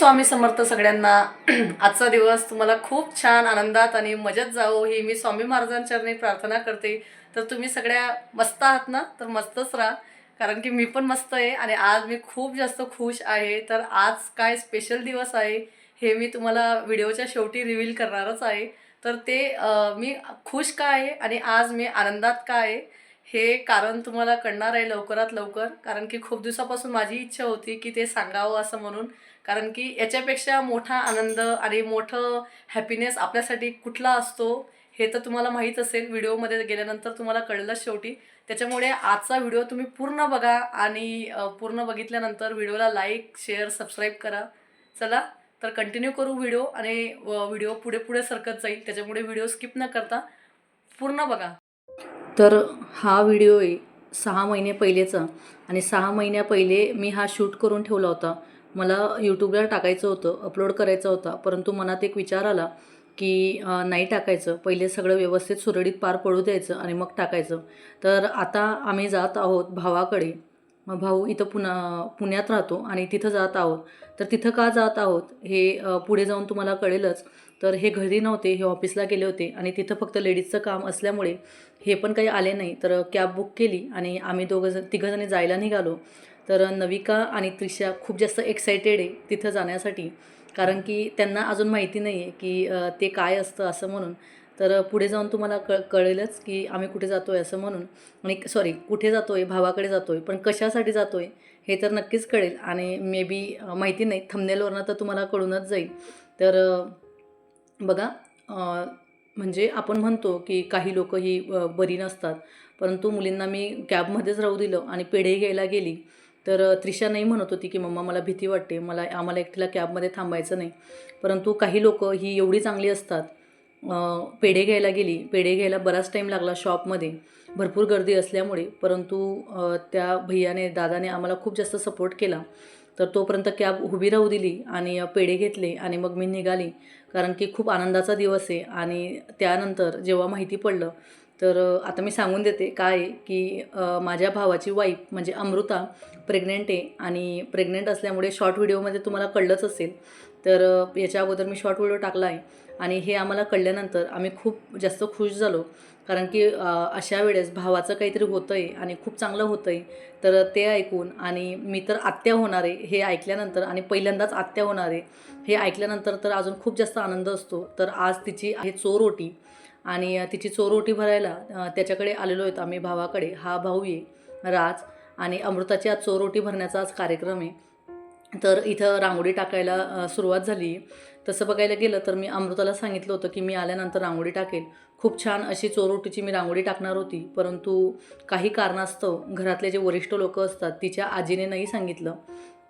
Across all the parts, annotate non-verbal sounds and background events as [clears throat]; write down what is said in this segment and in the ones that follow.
स्वामी समर्थ सगळ्यांना. [clears throat] आजचा दिवस तुम्हाला खूप छान आनंदात आणि मजेत जावो ही मी स्वामी महाराजांच्याने प्रार्थना करते. तर तुम्ही सगळ्या मस्त आहात ना? तर मस्तच राहा. कारण की मी पण मस्त आहे आणि आज मी खूप जास्त खुश आहे. तर आज काय स्पेशल दिवस आहे हे मी तुम्हाला व्हिडिओच्या शेवटी रिव्हील करणारच आहे. तर ते मी खुश का आहे आणि आज मी आनंदात का आहे हे कारण तुम्हाला कळणार आहे लवकरात लवकर. कारण की खूप दिवसापासून माझी इच्छा होती की ते सांगावं असं म्हणून. कारण की याच्यापेक्षा मोठा आनंद आणि मोठं हॅपीनेस आपल्यासाठी कुठला असतो हे तर तुम्हाला माहीत असेल. व्हिडिओमध्ये गेल्यानंतर तुम्हाला कळलं शेवटी. त्याच्यामुळे आजचा व्हिडिओ तुम्ही पूर्ण बघा आणि पूर्ण बघितल्यानंतर व्हिडिओला लाईक शेअर सबस्क्राईब करा. चला तर कंटिन्यू करू व्हिडिओ आणि व्हिडिओ पुढे पुढे सरकत जाईल. त्याच्यामुळे व्हिडिओ स्किप न करता पूर्ण बघा. तर हा व्हिडिओ आहे सहा महिने पहिलेचा. आणि सहा महिन्या पहिले मी हा शूट करून ठेवला होता. मला यूट्यूबला टाकायचं होतं अपलोड करायचं होता. परंतु मनात एक विचार आला की नाही टाकायचं. पहिले सगळं व्यवस्थित सुरळीत पार पडू द्यायचं आणि मग टाकायचं. तर आता आम्ही जात आहोत भावाकडे. मग भाऊ इथं पुन्हा पुण्यात राहतो आणि तिथं जात आहोत. तर तिथं का जात आहोत हे पुढे जाऊन तुम्हाला कळेलच. तर हे घरी नव्हते हे ऑफिसला गेले होते आणि तिथं फक्त लेडीजचं काम असल्यामुळे हे पण काही आले नाही. तर कॅब बुक केली आणि आम्ही दोघं जण तिघंजणी जायला निघालो. तर नविका आणि त्रिशा खूप जास्त एक्सायटेड आहे तिथं जाण्यासाठी. कारण की त्यांना अजून माहिती नाही आहे की ते काय असतं असं म्हणून. तर पुढे जाऊन तुम्हाला क कळेलच की आम्ही कुठे जातो आहे असं म्हणून. आणि सॉरी कुठे जातो आहे भावाकडे जातो आहे पण कशासाठी जातो आहे हे तर नक्कीच कळेल. आणि मे बी माहिती नाही थंबनेलवरनं तर तुम्हाला कळूनच जाईल. तर बघा म्हणजे आपण म्हणतो की काही लोक ही बरी नसतात. परंतु मुलींना मी कॅबमध्येच राहू दिलं आणि पेढे घ्यायला गेली तर त्रिशा नाही म्हणत होती की मम्मा मला भीती वाटते. मला आम्हाला एकटीला कॅबमध्ये थांबायचं नाही. परंतु काही लोक ही एवढी चांगली असतात पेढे घ्यायला गेली. पेढे घ्यायला बराच टाईम लागला शॉपमध्ये. भरपूर गर्दी असल्यामुळे. परंतु त्या भैयाने दादाने आम्हाला खूप जास्त सपोर्ट केला. तर तोपर्यंत कॅब उभी राहू दिली आणि पेढे घेतले आणि मग मी निघाली. कारण की खूप आनंदाचा दिवस आहे. आणि त्यानंतर जेव्हा माहिती पडलं तर आता मी सांगून देते काय आहे की माझ्या भावाची वाईफ म्हणजे अमृता प्रेग्नेंट आहे आणि प्रेग्नेंट असल्यामुळे शॉर्ट व्हिडिओमध्ये तुम्हाला कळलंच असेल. तर याच्या अगोदर मी शॉर्ट व्हिडिओ टाकला आहे आणि हे आम्हाला कळल्यानंतर आम्ही खूप जास्त खुश झालो. कारण की अशा वेळेस भावाचं काहीतरी होतं आहे आणि खूप चांगलं होतं आहे तर ते ऐकून आणि मी तर आत्या होणार आहे हे ऐकल्यानंतर आणि पहिल्यांदाच आत्या होणार आहे हे ऐकल्यानंतर तर अजून खूप जास्त आनंद असतो. तर आज तिची आहे चोरोटी आणि तिची चोरोटी भरायला त्याच्याकडे आलेलो आहेत आम्ही भावाकडे. हा भाऊ आहे राज आणि अमृताची आज चोरोटी भरण्याचा आज कार्यक्रम आहे. तर इथं रांगोळी टाकायला सुरुवात झाली. तसं बघायला गेलं तर मी अमृताला सांगितलं होतं की मी आल्यानंतर रांगोळी टाकेल. खूप छान अशी चोरोटीची मी रांगोळी टाकणार होती. परंतु काही कारणास्तव घरातले जे वरिष्ठ लोक असतात तिच्या आजीने नाही सांगितलं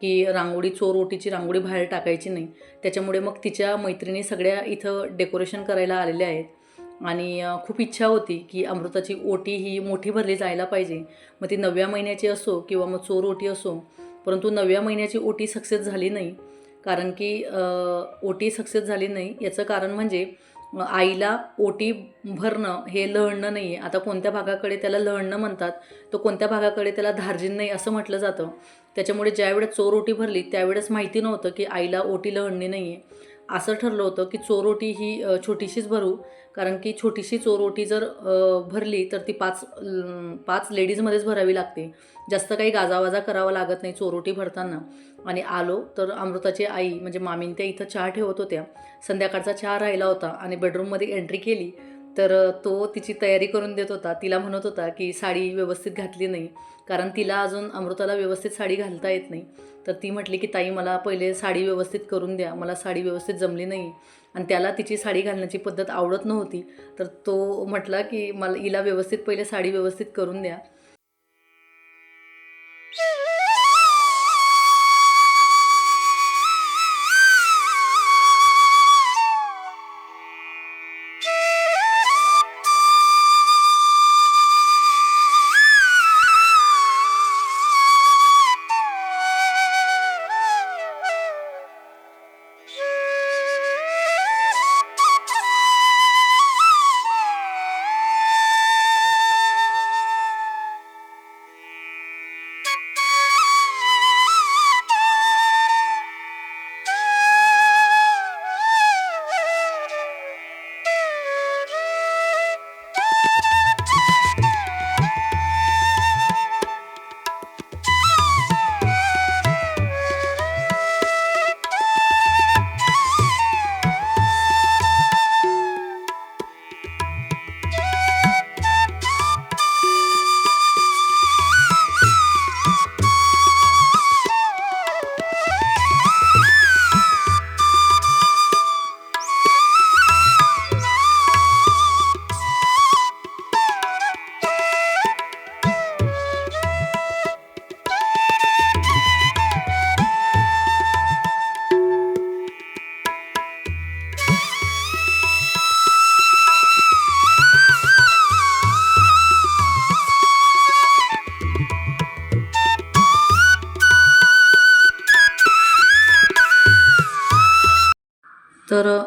की रांगोळी चोरोटीची रांगोळी बाहेर टाकायची नाही. त्याच्यामुळे मग तिच्या मैत्रिणी सगळ्या इथं डेकोरेशन करायला आलेल्या आहेत. आणि खूप इच्छा होती की अमृताची ओटी ही मोठी भरली जायला पाहिजे. मग ती नवव्या महिन्याची असो किंवा मग चोर ओटी असो परंतु नवव्या महिन्याची ओटी सक्सेस झाली नाही. कारण की ओटी सक्सेस झाली नाही. याचं कारण म्हणजे आईला ओटी भरणं हे लहणं नाही आहे आता कोणत्या भागाकडे त्याला लहणं म्हणतात तर कोणत्या भागाकडे त्याला धार्जिन नाही असं म्हटलं जातं. त्याच्यामुळे ज्यावेळेस चोर ओटी भरली त्यावेळेस माहिती नव्हतं की आईला ओटी लहणणी नाही आहे असं ठरलं होतं की चोरोटी ही छोटीशीच भरू. कारण की छोटीशी चोरोटी जर भरली तर ती पाच पाच लेडीजमध्येच भरावी लागते. जास्त काही गाजावाजा करावा लागत नाही चोरोटी भरताना. आणि आलो तर अमृताची आई म्हणजे मामीन त्या इथं चहा ठेवत होत्या. संध्याकाळचा चहा राहिला होता आणि बेडरूममध्ये एंट्री केली. तर तो तिची तयारी करून देत होता. तिला म्हणत होता की साडी व्यवस्थित घातली नाही. कारण तिला अजून अमृताला व्यवस्थित साडी घालता येत नाही. तर ती म्हटली की ताई मला पहिले साडी व्यवस्थित करून द्या. मला साडी व्यवस्थित जमली नाही. आणि त्याला तिची साडी घालण्याची पद्धत आवडत नव्हती. तर तो म्हटला की मला हिला व्यवस्थित पहिले साडी व्यवस्थित करून द्या.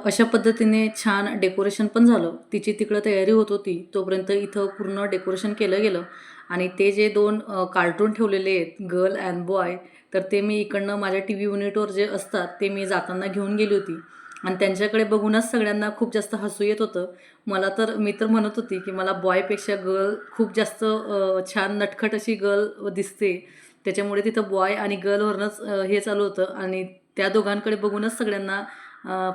अशा पद्धतीने छान डेकोरेशन पण झालं. तिची तिकडं तयारी होत होती. तोपर्यंत इथं पूर्ण डेकोरेशन केलं गेलं. आणि ते जे दोन कार्टून ठेवलेले आहेत गर्ल अँड बॉय तर ते मी इकडनं माझ्या टी व्ही युनिटवर जे असतात ते मी जाताना घेऊन गेली होती. आणि त्यांच्याकडे बघूनच सगळ्यांना खूप जास्त हसू येत होतं. मला तर मी तर म्हणत होती की मला बॉयपेक्षा गर्ल खूप जास्त छान नटखट अशी गर्ल दिसते. त्याच्यामुळे तिथं बॉय आणि गर्लवरनंच हे चालू होतं. आणि त्या दोघांकडे बघूनच सगळ्यांना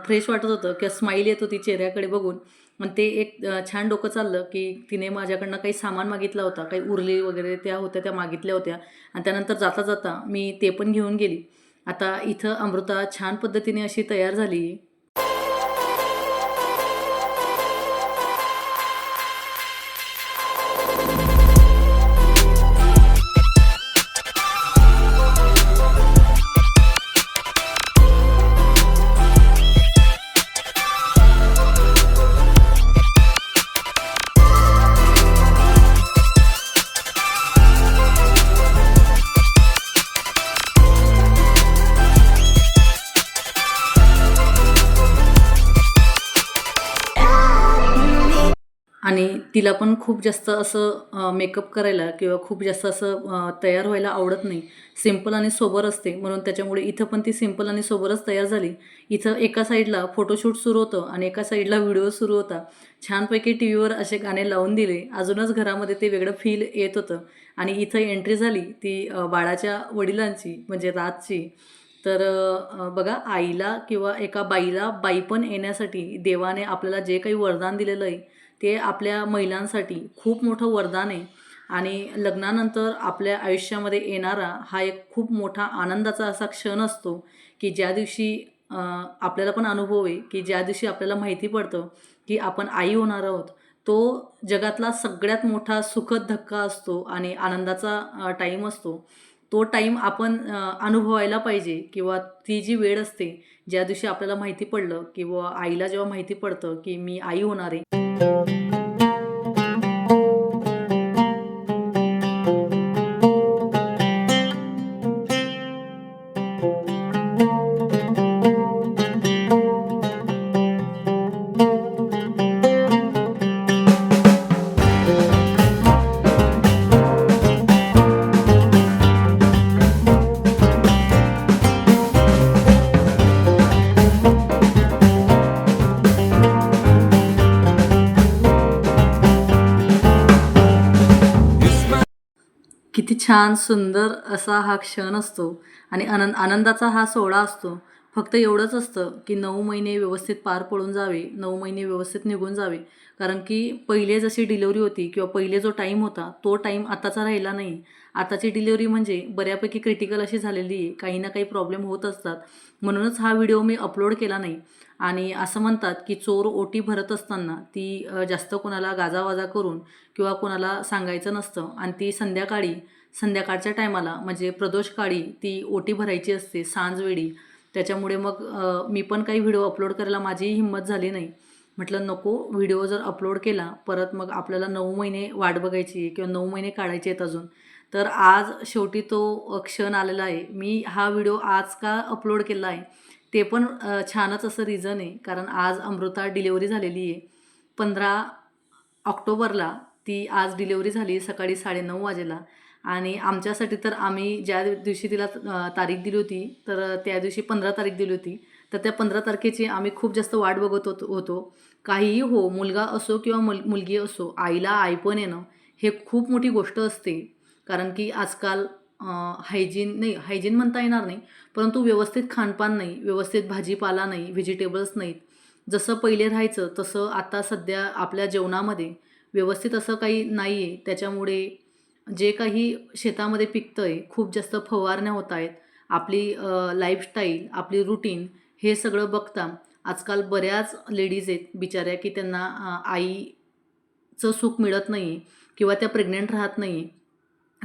फ्रेश वाटत होतं. किंवा स्माईल येत होती चेहऱ्याकडे बघून. मग ते एक छान डोकं चाललं की तिने माझ्याकडनं काही सामान मागितला होता. काही उरली वगैरे त्या होत्या त्या मागितल्या होत्या. आणि त्यानंतर जाता जाता मी ते पण घेऊन गेली. आता इथं अमृता छान पद्धतीने अशी तयार झाली. आणि तिला पण खूप जास्त असं मेकअप करायला किंवा खूप जास्त असं तयार व्हायला आवडत नाही. सिंपल आणि सोबर असते. म्हणून त्याच्यामुळे इथं पण ती सिंपल आणि सोबरच तयार झाली. इथं एका साईडला फोटोशूट सुरू होतं आणि एका साईडला व्हिडिओ सुरू होता. छानपैकी टी व्हीवर असे गाणे लावून दिले. अजूनच घरामध्ये ते वेगळं फील येत होतं. आणि इथं एंट्री झाली ती बाळाच्या वडिलांची म्हणजे रातची. तर बघा आईला किंवा एका बाईला बाईपण येण्यासाठी देवाने आपल्याला जे काही वरदान दिलेलं आहे ते आपल्या महिलांसाठी खूप मोठं वरदान आहे. आणि लग्नानंतर आपल्या आयुष्यामध्ये येणारा हा एक खूप मोठा आनंदाचा असा क्षण असतो की ज्या दिवशी आपल्याला पण अनुभव आहे की ज्या दिवशी आपल्याला माहिती पडतं की आपण आई होणार आहोत तो जगातला सगळ्यात मोठा सुखद धक्का असतो आणि आनंदाचा टाईम असतो. तो टाईम आपण अनुभवायला पाहिजे किंवा ती जी वेळ असते ज्या दिवशी आपल्याला माहिती पडलं किंवा आईला जेव्हा माहिती पडतं की मी आई होणार आहे. thank you छान सुंदर असा हा क्षण असतो आणि आनंद आनंदाचा हा सोहळा असतो. फक्त एवढंच असतं की नऊ महिने व्यवस्थित पार पडून जावे नऊ महिने व्यवस्थित निघून जावे. कारण की पहिले जशी डिलेवरी होती किंवा पहिले जो टाईम होता तो टाईम आताचा राहिला नाही. आताची डिलेवरी म्हणजे बऱ्यापैकी क्रिटिकल अशी झालेली आहे. काही ना काही प्रॉब्लेम होत असतात. म्हणूनच हा व्हिडिओ मी अपलोड केला नाही. आणि असं म्हणतात की चोर ओटी भरत असताना ती जास्त कोणाला गाजावाजा करून किंवा कोणाला सांगायचं नसतं. आणि ती संध्याकाळी संध्याकाळच्या टायमाला म्हणजे प्रदोष काळी ती ओटी भरायची असते सांजवेळी. त्याच्यामुळे मग मी पण काही व्हिडिओ अपलोड करायला माझीही हिंमत झाली नाही. म्हटलं नको व्हिडिओ जर अपलोड केला परत मग आपल्याला नऊ महिने वाट बघायची आहे किंवा नऊ महिने काढायचे आहेत अजून. तर आज शेवटी तो क्षण आलेला आहे. मी हा व्हिडिओ आज का अपलोड केला आहे ते पण छानच असं रिझन आहे. कारण आज अमृता डिलेवरी झालेली आहे. पंधरा ऑक्टोबरला ती आज डिलेवरी झाली सकाळी साडेनऊ वाजेला. आणि आमच्यासाठी तर आम्ही ज्या दिवशी तिला तारीख दिली होती तर त्या दिवशी पंधरा तारीख दिली होती. तर त्या पंधरा तारखेची आम्ही खूप जास्त वाट बघत होतो होतो. काहीही हो मुलगा असो किंवा मुल मुलगी असो आईला आईपण येणं हे खूप मोठी गोष्ट असते. कारण की आजकाल हायजीन नाही हायजीन म्हणता येणार नाही परंतु व्यवस्थित खानपान नाही व्यवस्थित भाजीपाला नाही व्हेजिटेबल्स नाहीत. जसं पहिले राहायचं तसं आता सध्या आपल्या जेवणामध्ये व्यवस्थित असं काही नाही आहे त्याच्यामुळे जे काही शेतामध्ये पिकतं आहे खूप जास्त फवारण्या होत आहेत आपली लाईफस्टाईल आपली रुटीन हे सगळं बघता आजकाल बऱ्याच लेडीज आहेत बिचाऱ्या की त्यांना आईचं सुख मिळत नाही आहे किंवा त्या प्रेग्नंट राहत नाही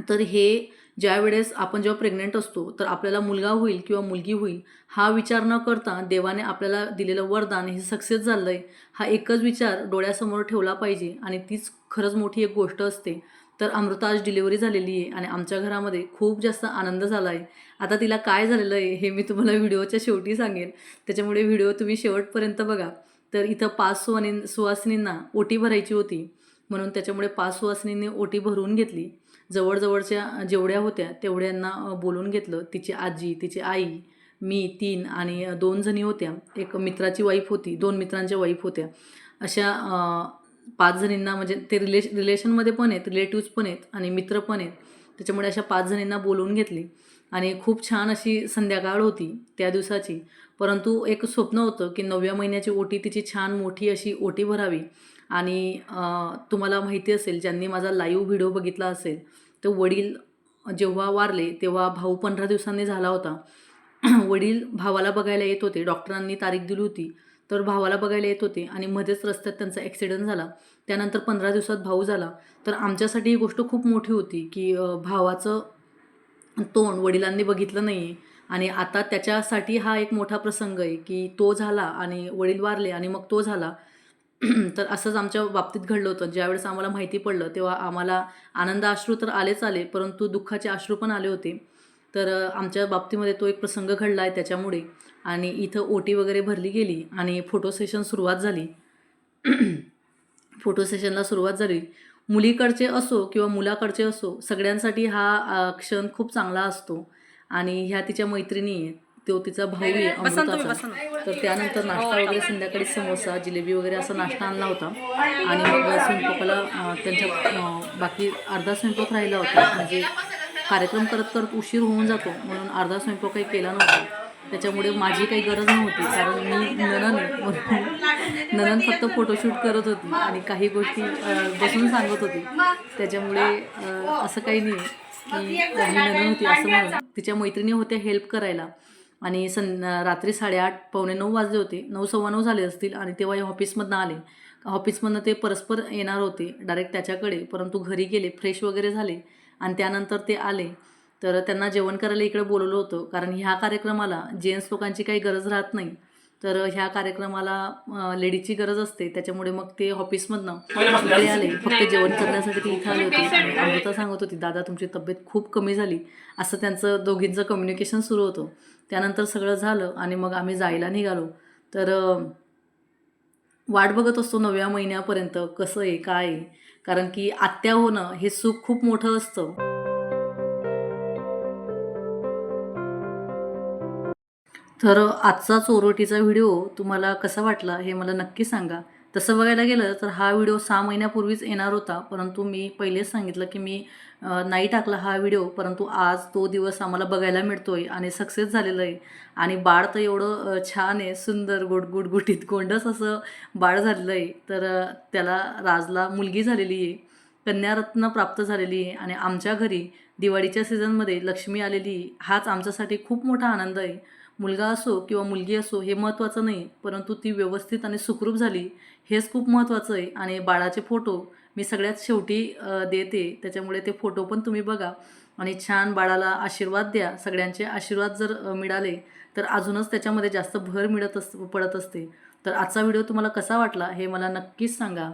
तर हे ज्या वेळेस आपण जेव्हा प्रेग्नंट असतो तर आपल्याला मुलगा होईल किंवा मुलगी होईल हा विचार न करता देवाने आपल्याला दिलेलं वरदान हे सक्सेस झालं आहे हा एकच विचार डोळ्यासमोर ठेवला पाहिजे आणि तीच खरंच मोठी एक गोष्ट असते. तर अमृता आज डिलिव्हरी झालेली आहे आणि आमच्या घरामध्ये खूप जास्त आनंद झाला आहे. आता तिला काय झालेलं आहे हे मी तुम्हाला व्हिडिओच्या शेवटी सांगेन. त्याच्यामुळे व्हिडिओ तुम्ही शेवटपर्यंत बघा. तर इथं पाच सुवानी सुवासिनींना ओटी भरायची होती. म्हणून त्याच्यामुळे पाच सुवासिनींनी ओटी भरून घेतली. जवळजवळच्या जेवढ्या होत्या तेवढ्यांना बोलून घेतलं. तिची आजी तिची आई मी तीन आणि दोन जणी होत्या. एक मित्राची वाईफ होती दोन मित्रांच्या वाईफ होत्या. अशा पाच जणींना म्हणजे ते रिलेश रिलेशनमध्ये पण आहेत रिलेटिव्ज पण आहेत आणि मित्र पण आहेत. त्याच्यामुळे अशा पाच जणींना बोलवून घेतली आणि खूप छान अशी संध्याकाळ होती त्या दिवसाची. परंतु एक स्वप्न होतं की नवव्या महिन्याची ओटी तिची छान मोठी अशी ओटी भरावी आणि तुम्हाला माहिती असेल ज्यांनी माझा लाईव्ह व्हिडिओ बघितला असेल तर वडील जेव्हा वारले तेव्हा भाऊ पंधरा दिवसांनी झाला होता. [clears throat] वडील भावाला बघायला येत होते. डॉक्टरांनी तारीख दिली होती. तर भावाला बघायला येत होते आणि मध्येच रस्त्यात त्यांचा ॲक्सिडेंट झाला. त्यानंतर पंधरा दिवसात भाऊ झाला. तर आमच्यासाठी ही गोष्ट खूप मोठी होती की भावाचं तोंड वडिलांनी बघितलं नाही आहे आणि आता त्याच्यासाठी हा एक मोठा प्रसंग आहे की तो झाला आणि वडील वारले आणि मग तो झाला. [clears throat] तर असंच आमच्या बाबतीत घडलं होतं. ज्यावेळेस आम्हाला माहिती पडलं तेव्हा आम्हाला आनंद अश्रू तर आलेच आले परंतु दुःखाचे अश्रू पण आले होते. तर आमच्या बाबतीमध्ये तो एक प्रसंग घडला आहे त्याच्यामुळे. आणि इथं ओटी वगैरे भरली गेली आणि फोटो सेशन सुरुवात झाली. फोटो सेशनला सुरुवात झाली. मुलीकडचे असो किंवा मुलाकडचे असो सगळ्यांसाठी हा क्षण खूप चांगला असतो. आणि ह्या तिच्या मैत्रिणी आहेत तो तिचा भाऊ आहे अमृताचा. तर त्यानंतर नाश्ता वगैरे संध्याकाळी समोसा जिलेबी वगैरे असा नाश्ता आणला होता. आणि मग स्वयंपाकाला त्यांच्या बाकी अर्धा स्वयंपाक राहिला होता. म्हणजे कार्यक्रम करत करत उशीर होऊन जातो. म्हणून अर्धा स्वयंपाक काही केला नव्हता. त्याच्यामुळे माझी काही गरज नव्हती. कारण मी नणन म्हणून नणन फक्त फोटोशूट करत होती. आणि काही गोष्टी बसून सांगत होती. त्याच्यामुळे असं काही नाही की मी नणन होती असं म्हणून तिच्या मैत्रिणी होत्या हेल्प करायला. आणि सं रात्री साडेआठ पावणे नऊ वाजले होते. नऊ सव्वा नऊ झाले असतील. आणि तेव्हा ऑफिसमधनं आले. ऑफिसमधनं ते परस्पर येणार होते. डायरेक्ट त्याच्याकडे. परंतु घरी गेले. फ्रेश वगैरे झाले. आणि त्यानंतर ते आले. तर त्यांना जेवण करायला इकडे बोलवलं होतं. कारण ह्या कार्यक्रमाला जेंट्स लोकांची काही गरज राहत नाही. तर ह्या कार्यक्रमाला लेडीजची गरज असते. त्याच्यामुळे मग ते ऑफिसमधनं इकडे आले. फक्त जेवण करण्यासाठी ते इथं आले होते. आणि अमृता सांगत होती दादा तुमची तब्येत खूप कमी झाली. असं त्यांचं दोघींचं कम्युनिकेशन सुरू होतं. त्यानंतर सगळं झालं आणि मग आम्ही जायला निघालो. तर वाट बघत असतो नवव्या महिन्यापर्यंत कसं आहे काय आहे. कारण की आत्या होणं हे सुख खूप मोठं असतं. तर आजचा चोरोटीचा व्हिडिओ तुम्हाला कसा वाटला हे मला नक्की सांगा. तसं बघायला गेलं तर हा व्हिडिओ सहा महिन्यापूर्वीच येणार होता परंतु मी पहिलेच सांगितलं की मी नाही टाकला हा व्हिडिओ परंतु आज तो दिवस आम्हाला बघायला मिळतो आहे आणि सक्सेस झालेलं आहे. आणि बाळ तर एवढं छान आहे सुंदर गुडगुड गुटीत गोंडस असं बाळ झालेलं आहे. तर त्याला राजला मुलगी झालेली आहे कन्यारत्न प्राप्त झालेली आहे आणि आमच्या घरी दिवाळीच्या सीझनमध्ये लक्ष्मी आलेली आहे. हाच आमच्यासाठी खूप मोठा आनंद आहे. मुलगा असो किंवा मुलगी असो हे महत्त्वाचं नाही परंतु ती व्यवस्थित आणि सुखरूप झाली हेच खूप महत्त्वाचं आहे. आणि बाळाचे फोटो मी सगळ्यात शेवटी देते. त्याच्यामुळे ते फोटो पण तुम्ही बघा. आणि छान बाळाला आशीर्वाद द्या. सगळ्यांचे आशीर्वाद जर मिळाले तर अजूनच त्याच्यामध्ये जास्त भर मिळत अस पडत असते. तर आजचा व्हिडिओ तुम्हाला कसा वाटला हे मला नक्कीच सांगा.